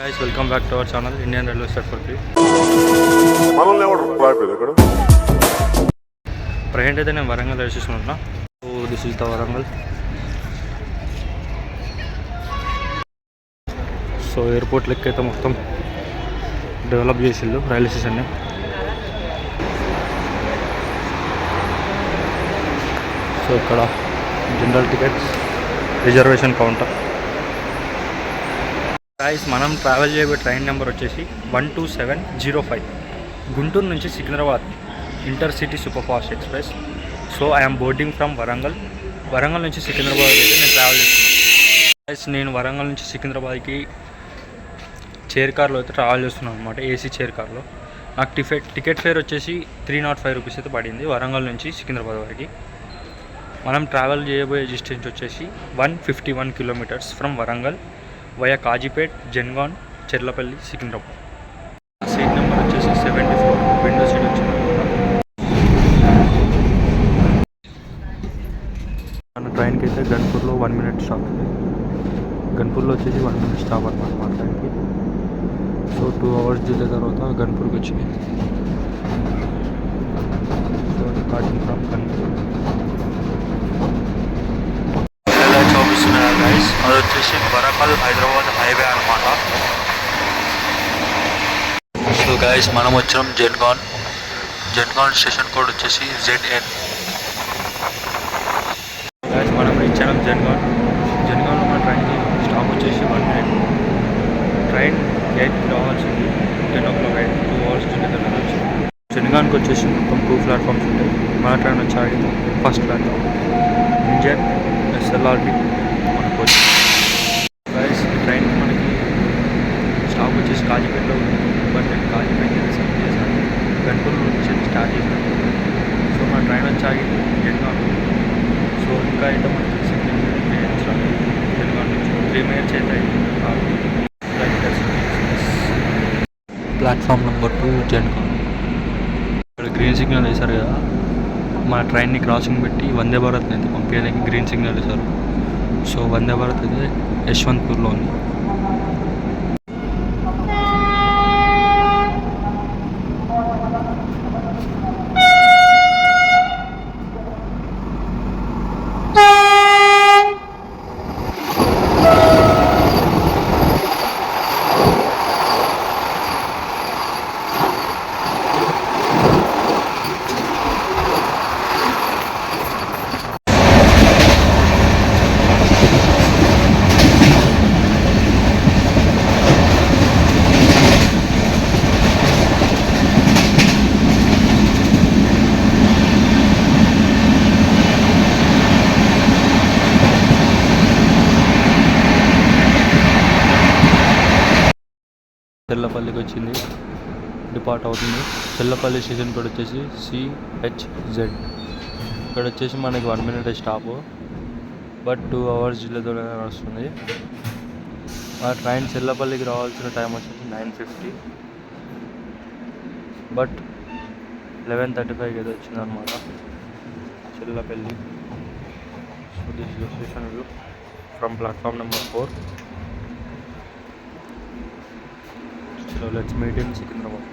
Guys welcome back to our channel Indian railway ఇక్కడ? Present అయితే నేను వరంగల్ రైల్వే స్టేషన్ ఉంటున్నా. So this is the Warangal. So airport లెక్క అయితే మొత్తం డెవలప్ చేసిళ్ళు రైల్వే స్టేషన్ని సో ఇక్కడ general tickets reservation counter guys మనం ట్రావెల్ చేయబోయే ట్రైన్ నెంబర్ వచ్చేసి one two seven zero five Guntur నుంచి Secunderabad intercity superfast express. So I'm boarding from Warangal. Warangal నుంచి సికింద్రాబాద్ అయితే నేను ట్రావెల్ చేస్తున్నాను. గాయస్ నేను వరంగల్ నుంచి సికింద్రాబాద్కి చైర్ కార్లో అయితే ట్రావెల్ చేస్తున్నాను అనమాట ఏసీ చైర్ కార్లో నాకు టికెట్ టికెట్ ఫేర్ వచ్చేసి త్రీ నాట్ ఫైవ్ రూపీస్ అయితే పడింది వరంగల్ నుంచి సికింద్రాబాద్ వరకు. మనం ట్రావెల్ చేయబోయే డిస్టెన్స్ వచ్చేసి one fifty one kilometres from Warangal. Via Kazipet Jangaon Cherlapalli Secunderabad seat number వచ్చేసి సెవెంటీ ఫోర్. విండో సీట్ వచ్చింది మన ట్రైన్కి అయితే గన్పూర్లో వన్ మినిట్ స్టాప్ ఉంది. గన్పూర్లో వచ్చేసి వన్ మినిట్ స్టాప్ అనమాట మా ట్రైన్కి. సో టూ అవర్స్ దిగిన తర్వాత గన్పూర్కి వచ్చింది. సో స్టార్టింగ్ అది వచ్చేసి వరంగల్ హైదరాబాద్ హైవే అనమాట సో గైస్ మనం వచ్చినాం జన్గాన్ జన్గాన్ స్టేషన్ కోడ్ వచ్చేసి జెడ్ఎన్. గైస్ మనం రీచ్ అయినాం జెన్గాన్ జెన్గాన్లో మన ట్రైన్కి స్టాప్ వచ్చేసి వన్ మినిట్ ట్రైన్ ఎయిట్కి రావాల్సింది. Ten o'clock eight two hours journey వచ్చింది. జెన్గాన్కి వచ్చేసి మొత్తం టూ ప్లాట్ఫామ్స్ ఉంటాయి. మన ట్రైన్ వచ్చి ఆగింది. ఫస్ట్ ప్లాట్ఫామ్ ఇంజన్ ఎస్ఎల్ఆర్బి మనకు వచ్చింది గైస్ ఈ ట్రైన్ మనకి స్టాప్ వచ్చేసి కాజీపేటలో ఉంది బట్ నేను కాజీపేట సెలెక్ట్ చేశాను గన్పూర్ నుంచి స్టార్ట్ చేశాను సో మన ట్రైన్ సాగింది ఆగింది సో ఇంకా అయితే మనకి సిగ్నల్ రాలేదు నుంచి త్రీ మినిట్స్ అయితే ప్లాట్ఫామ్ నెంబర్ టూ జన్గాన్ ఇక్కడ గ్రీన్ సిగ్నల్ వేశారు కదా? మన ట్రైన్ని క్రాసింగ్ పెట్టి వందే భారత్ అయితే పంపించడానికి గ్రీన్ సిగ్నల్ వేశారు. సో వందే భారత్ అయితే యశ్వంత్పూర్లో ఉంది. చెల్లపల్లికి వచ్చింది డిపార్ట్ అవుతుంది. చెల్లపల్లి స్టేషన్ కూడా వచ్చేసి సిహెచ్జెడ్ ఇక్కడ వచ్చేసి మనకి one minute stop. But two hours జిల్లాతోనే నడుస్తుంది. ఆ ట్రైన్ చెల్లపల్లికి రావాల్సిన టైం వచ్చేసి nine fifty. But eleven thirty ఫైవ్కి అయితే వచ్చింది అనమాట Chellapalli so this station view from platform number four so let's meet in Secunderabad